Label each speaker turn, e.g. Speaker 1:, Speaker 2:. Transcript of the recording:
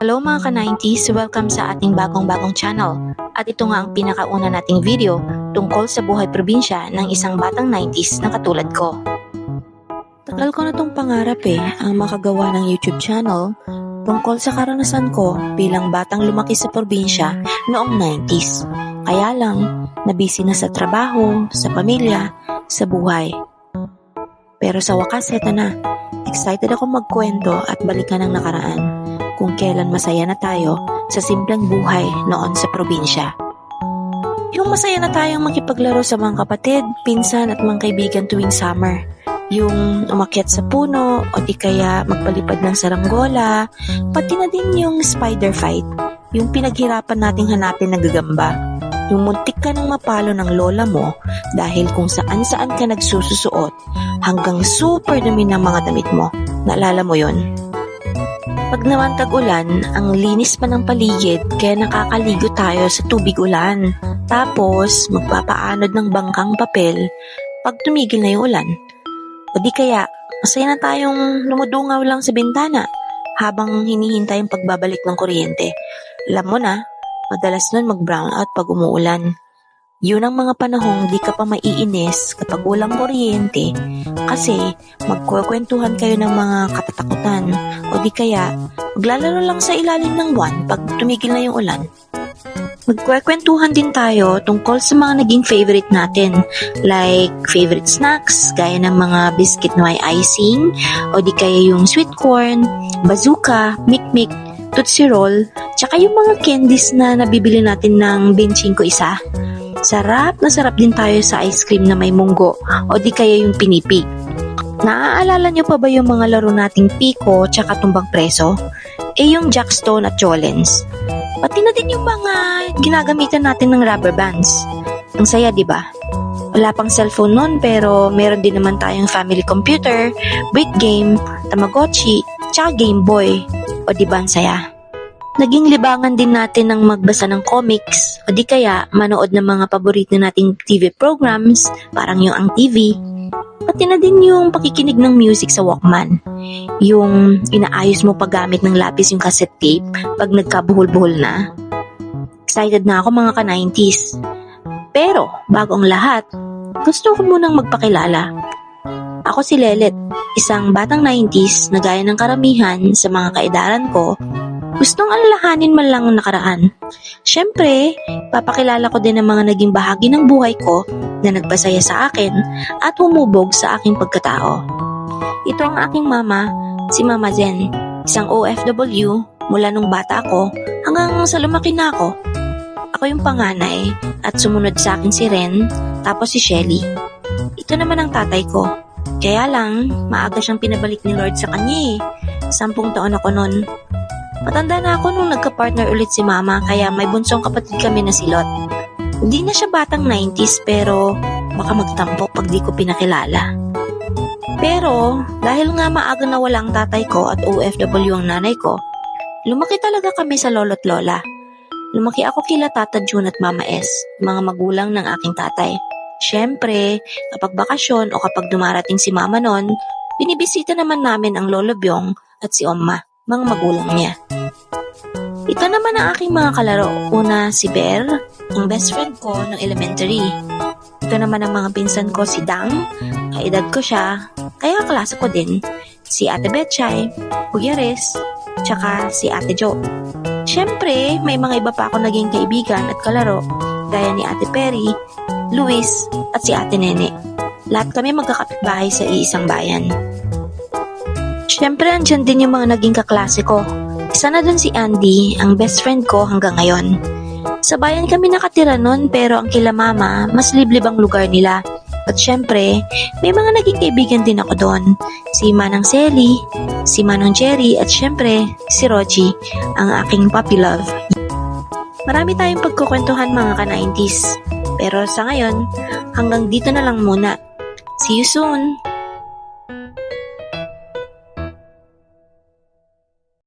Speaker 1: Hello mga ka-90s, welcome sa ating bagong-bagong channel. At ito nga ang pinakauna nating video tungkol sa buhay probinsya ng isang batang 90s na katulad ko. Tagal ko na tong pangarap eh, ang makagawa ng YouTube channel tungkol sa karanasan ko bilang batang lumaki sa probinsya noong 90s. Kaya lang, nabisi na sa trabaho, sa pamilya, sa buhay. Pero sa wakas, eto na. Excited ako magkwento at balikan ang nakaraan kung kailan masaya na tayo sa simpleng buhay noon sa probinsya. Yung masaya na tayong makipaglaro sa mga kapatid, pinsan at mga kaibigan tuwing summer. Yung umakyat sa puno o di kaya magpalipad ng saranggola, pati na din yung spider fight, yung pinaghirapan nating hanapin na gagamba. Yung muntik ka ng mapalo ng lola mo dahil kung saan saan ka nagsususuot hanggang super dumi ng mga damit mo. Naalala mo yon? Pag naman tag-ulan, ang linis pa ng paligid kaya nakakaligo tayo sa tubig ulan. Tapos, magpapaanod ng bangkang papel pag tumigil na yung ulan. O di kaya, masaya na tayong lumudungaw lang sa bintana habang hinihintay ang pagbabalik ng kuryente. Alam mo na, madalas nun mag-brown out pag umuulan. Yun ang mga panahong di ka pa maiinis kapag walang kuryente kasi magkukwentuhan kayo ng mga katatakutan di kaya maglalaro lang sa ilalim ng buwan pag tumigil na yung ulan. Magkwekwentuhan din tayo tungkol sa mga naging favorite natin like favorite snacks gaya ng mga biscuit na may icing o di kaya yung sweet corn, bazooka, mikmik, tootsie roll, tsaka yung mga candies na nabibili natin ng 25 isa. Sarap na sarap din tayo sa ice cream na may munggo o di kaya yung pinipig. Naaalala niyo pa ba yung mga laro nating piko tsaka tumbang preso? Eh yung jackstone at jolens. Pati na din yung mga ginagamitan natin ng rubber bands. Ang saya, di ba? Wala pang cellphone noon pero meron din naman tayong family computer, brick game, tamagotchi, tsaka Game Boy. O di ba ang saya? Naging libangan din natin ng magbasa ng comics o di kaya manood ng mga paborito nating TV programs parang yung ang TV. Pati na din yung pakikinig ng music sa Walkman. Yung inaayos mo paggamit ng lapis yung cassette tape pag nagkabuhol-buhol na. Excited na ako mga ka-90s. Pero, bago ang lahat, gusto ko munang magpakilala. Ako si Lelet, isang batang 90s na gaya ng karamihan sa mga kaedaran ko Gustong alalahanin man lang ang nakaraan. Siyempre, papakilala ko din ang mga naging bahagi ng buhay ko na nagpasaya sa akin at humubog sa aking pagkatao. Ito ang aking mama, si Mama Zen, isang OFW mula nung bata ako hanggang sa lumaki na ako. Ako yung panganay at sumunod sa akin si Ren, tapos si Shelly. Ito naman ang tatay ko. Kaya lang, maaga siyang pinabalik ni Lord sa kanya eh. Sampung taon ako noon. Matanda na ako nung nagka-partner ulit si mama kaya may bunsong kapatid kami na si Lot. Hindi na siya batang 90s pero baka magtampo pag di ko pinakilala. Pero dahil nga maaga na wala ang tatay ko at OFW ang nanay ko, lumaki talaga kami sa lolo't lola. Lumaki ako kila Tata June at Mama S, mga magulang ng aking tatay. Siyempre, kapag bakasyon o kapag dumarating si mama noon, binibisita naman namin ang lolo Byong at si Oma mga magulang niya. Ito naman ang aking mga kalaro. Una, si Bear, ang best friend ko ng elementary. Ito naman ang mga pinsan ko, si Dang, kaedad ko siya, kaya klase ko din, si Ate Betchay, Kuya Res, tsaka si Ate Jo. Siyempre, may mga iba pa ako naging kaibigan at kalaro, gaya ni Ate Perry, Luis, at si Ate Nene. Lahat kami magkakapitbahay sa iisang bayan. Siyempre, andyan din yung mga naging kaklase ko. Isa na dun si Andy, ang best friend ko hanggang ngayon. Sa bayan kami nakatira nun pero ang kila mama, mas liblib ang lugar nila. At syempre, may mga naging kaibigan din ako doon. Si Manang Selly, si Manang Jerry at syempre si Roji, ang aking puppy love. Marami tayong pagkukwentuhan mga ka-90s. Pero sa ngayon, hanggang dito na lang muna. See you soon!